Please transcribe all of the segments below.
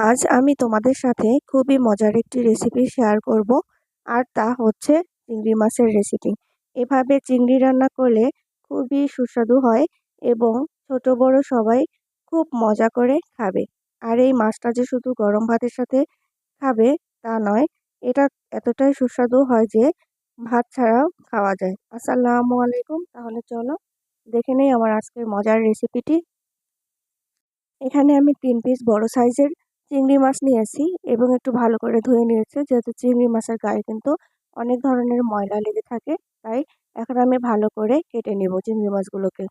আজ আমি তোমাদের সাথে খুবই মজার একটি রেসিপি শেয়ার করব। আর তা হচ্ছে চিংড়ি মাছের রেসিপি এভাবে চিংড়ি রান্না করলে খুবই সুস্বাদু হয় এবং ছোট বড় সবাই খুব মজা করে খাবে। আর এই মাছটা যে শুধু গরম ভাতের সাথে খাবে তা নয়, এটা এতটাই সুস্বাদু হয় যে ভাত ছাড়াও খাওয়া যায়। আসসালামু আলাইকুম, তাহলে চলো দেখে নেই আমার আজকের মজার রেসিপিটি এখানে আমি তিন পিস বড় সাইজের চিংড়ি মাছ নিয়েছি এবং একটু ভালো করে ধুয়ে নিয়েছি। যেহেতু চিংড়ি মাছের গায়ে কিন্তু অনেক ধরনের ময়লা লেগে থাকে, তাই এখন আমি ভালো করে কেটে নেব চিংড়ি মাছগুলোকে।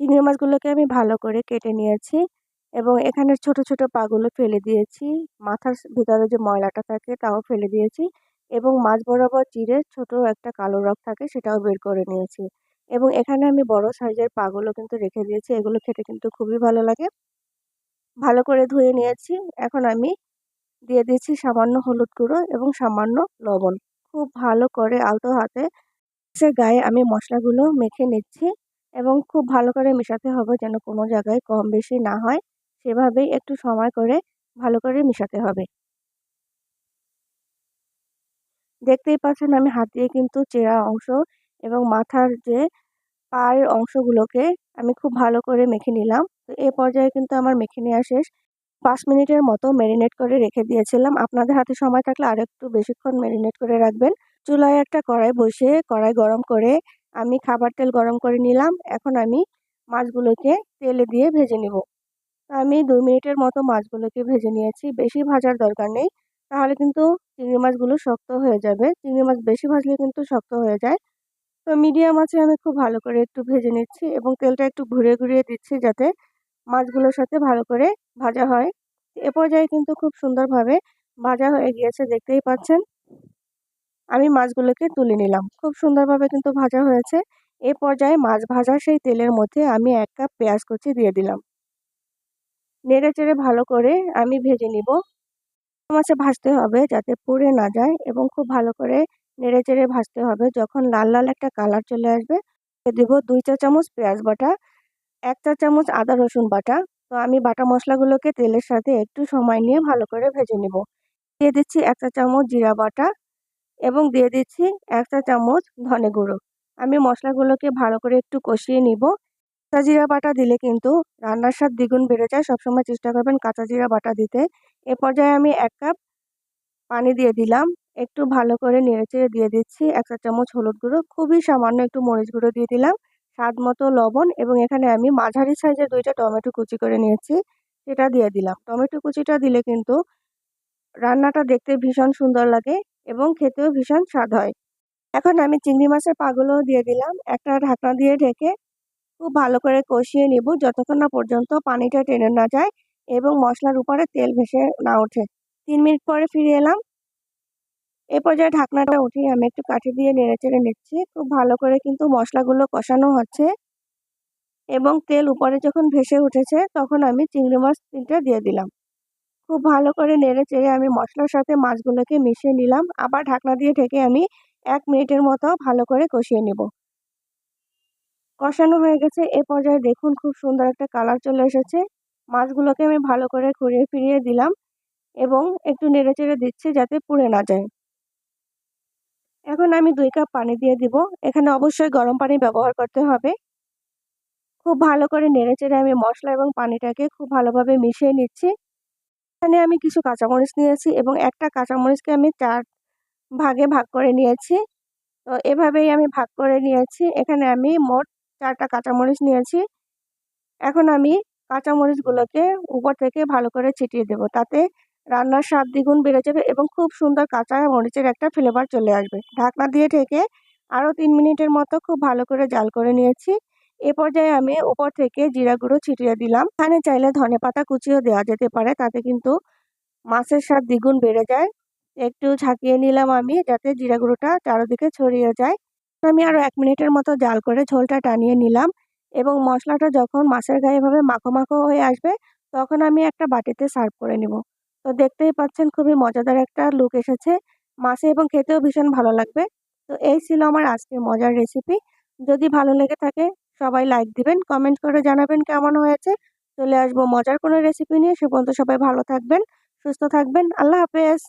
চিংড়ি মাছগুলোকে আমি ভালো করে কেটে নিয়েছি এবং এখানে ছোট ছোট পাগুলো ফেলে দিয়েছি। মাথার ভিতরে যে ময়লাটা থাকে তাও ফেলে দিয়েছি এবং মাছ বরাবর চিড়ে ছোট একটা কালো রক থাকে সেটাও বের করে নিয়েছি। এবং এখানে আমি বড় সাইজের পাগুলো কিন্তু রেখে দিয়েছি, এগুলো খেতে কিন্তু খুবই ভালো লাগে। ভালো করে ধুয়ে নিয়েছি। এখন আমি দিয়ে দিচ্ছি সামান্য হলুদ গুঁড়ো এবং সামান্য লবণ। খুব ভালো করে আলতো হাতে সে গায়ে আমি মশলাগুলো মেখে নিচ্ছি এবং খুব ভালো করে মেশাতে হবে যেন কোনো জায়গায় কম বেশি না হয়। সেভাবেই একটু সময় করে ভালো করে মেশাতে হবে। দেখতেই পাচ্ছেন আমি হাত দিয়ে কিন্তু চেরা অংশ এবং মাথার যে পায়ের অংশগুলোকে আমি খুব ভালো করে মেখে নিলাম। তো এ পর্যায়ে কিন্তু আমার মেখে নেওয়া শেষ। পাঁচ মিনিটের মতো ম্যারিনেট করে রেখে দিয়েছিলাম। আপনাদের হাতে সময় থাকলে আর একটু বেশিক্ষণ ম্যারিনেট করে রাখবেন। চুলায় একটা কড়াই বসিয়ে কড়াই গরম করে আমি খাবার তেল গরম করে নিলাম। এখন আমি মাছগুলোকে তেলে দিয়ে ভেজে নিব। আমি দুই মিনিটের মতো মাছগুলোকে ভেজে নিয়েছি। বেশি ভাজার দরকার নেই। তাহলে কিন্তু চিংড়ি মাছগুলো শক্ত হয়ে যাবে। চিংড়ি মাছ বেশি ভাজলে কিন্তু শক্ত হয়ে যায়। মিডিয়াম আছে আমি খুব ভালো করে একটু ভেজে নিচ্ছি এবং তেলটা একটু ঘুরিয়ে ঘুরিয়ে দিচ্ছি যাতে মাছগুলোর সাথে ভালো করে ভাজা হয়। এ পর্যায়ে কিন্তু খুব সুন্দরভাবে ভাজা হয়ে গিয়েছে, দেখতেই পাচ্ছেন। আমি মাছগুলোকে তুলে নিলাম। খুব সুন্দরভাবে কিন্তু ভাজা হয়েছে। এ পর্যায়ে মাছ ভাজা সেই তেলের মধ্যে আমি এক কাপ পেঁয়াজ কুচি দিয়ে দিলাম। নেড়ে চেড়ে ভালো করে আমি ভেজে নিব। মাছে ভাজতে হবে যাতে পুড়ে না যায় এবং খুব ভালো করে নেড়ে চেড়ে ভাজতে হবে। যখন লাল লাল একটা কালার চলে আসবে দেবো দুই চা চামচ পেঁয়াজ বাটা, এক চা চামচ আদা রসুন বাটা। তো আমি বাটা মশলাগুলোকে তেলের সাথে একটু সময় নিয়ে ভালো করে ভেজে নেব। দিয়ে দিচ্ছি এক চা চামচ জিরা বাটা এবং দিয়ে দিচ্ছি এক চা চামচ ধনে গুঁড়ো। আমি মশলাগুলোকে ভালো করে একটু কষিয়ে নিব। কাঁচা জিরা বাটা দিলে কিন্তু রান্নার স্বাদ দ্বিগুণ বেড়ে যায়। সবসময় চেষ্টা করবেন কাঁচা জিরা বাটা দিতে। এ পর্যায়ে আমি এক কাপ পানি দিয়ে দিলাম। একটু ভালো করে নেড়েচেড়ে দিয়ে দিচ্ছি। এক চা চামচ হলুদ গুঁড়ো, খুবই সামান্য একটু মরিচ গুঁড়ো দিয়ে দিলাম। স্বাদ মতো লবণ এবং এখানে আমি মাঝারি সাইজের দুইটা টমেটো কুচি করে নিয়েছি, সেটা দিয়ে দিলাম। টমেটো কুচিটা দিলে কিন্তু রান্নাটা দেখতে ভীষণ সুন্দর লাগে এবং খেতেও ভীষণ স্বাদ হয়। এখন আমি চিংড়ি মাছের পাগুলো দিয়ে দিলাম। একটা ঢাকনা দিয়ে ঢেকে খুব ভালো করে কষিয়ে নিব। যতক্ষণ না পর্যন্ত পানিটা টেনে না যায় এবং মশলার উপরে তেল ভেসে না ওঠে। তিন মিনিট পরে ফিরে এলাম। এ পর্যায়ে ঢাকনাটা উঠিয়ে আমি একটু কাঠি দিয়ে নেড়ে চেড়ে নিচ্ছি। খুব ভালো করে কিন্তু মশলাগুলো কষানো হচ্ছে এবং তেল উপরে যখন ভেসে উঠেছে তখন আমি চিংড়ি মাছ তিনটা দিয়ে দিলাম। খুব ভালো করে নেড়ে চেড়ে আমি মশলার সাথে মাছগুলোকে মিশিয়ে নিলাম। আবার ঢাকনা দিয়ে ঢেকে আমি এক মিনিটের মতো ভালো করে কষিয়ে নেব। কষানো হয়ে গেছে। এ পর্যায়ে দেখুন খুব সুন্দর একটা কালার চলে এসেছে। মাছগুলোকে আমি ভালো করে ঘুরিয়ে ফিরিয়ে দিলাম। এবং একটু নেড়ে চেড়ে দিচ্ছি যাতে পুড়ে না যায়। এখন আমি দুই কাপ পানি দিয়ে দিব। এখানে অবশ্যই গরম পানি ব্যবহার করতে হবে। খুব ভালো করে নেড়ে চেড়ে আমি মশলা এবং পানিটাকে খুব ভালোভাবে মিশিয়ে নিচ্ছি। এখানে আমি কিছু কাঁচামরিচ নিয়েছি এবং একটা কাঁচামরিচকে আমি চার ভাগে ভাগ করে নিয়েছি। তো এভাবেই আমি ভাগ করে নিয়েছি। এখানে আমি মোট চারটা কাঁচামরিচ নিয়েছি। এখন আমি কাঁচামরিচগুলোকে উপর থেকে ভালো করে ছিটিয়ে দেব। তাতে রান্নার স্বাদ দ্বিগুণ বেড়ে যাবে এবং খুব সুন্দর কাঁচা মরিচের একটা ফ্লেভার চলে আসবে। ঢাকনা দিয়ে ঢেকে আরও তিন মিনিটের মতো খুব ভালো করে জাল করে নিয়েছি। এ পর্যায়ে আমি উপর থেকে জিরা গুঁড়ো ছিটিয়ে দিলাম। এখানে চাইলে ধনে পাতা কুচিও দেওয়া যেতে পারে, তাতে কিন্তু মাছের স্বাদ দ্বিগুণ বেড়ে যায়। একটু ঝাঁকিয়ে নিলাম আমি, যাতে জিরা গুঁড়োটা চারোদিকে ছড়িয়ে যায়। আমি আরও এক মিনিটের মতো জাল করে ঝোলটা টানিয়ে নিলাম এবং মশলাটা যখন মাছের গায়ে এভাবে মাখো মাখো হয়ে আসবে, তখন আমি একটা বাটিতে সার্ভ করে নেব। তো দেখতেই পাচ্ছেন খুবই মজাদার একটা লুক এসেছে। মাছে এবং খেতেও ভীষণ ভালো লাগবে। তো এই ছিল আমার আজকের মজার রেসিপি যদি ভালো লেগে থাকে, সবাই লাইক দিবেন কমেন্ট করে জানাবেন কেমন হয়েছে। চলে আসব মজার কোনো রেসিপি নিয়ে। সে পর্যন্ত সবাই ভালো থাকবেন, সুস্থ থাকবেন। আল্লাহ হাফেজ।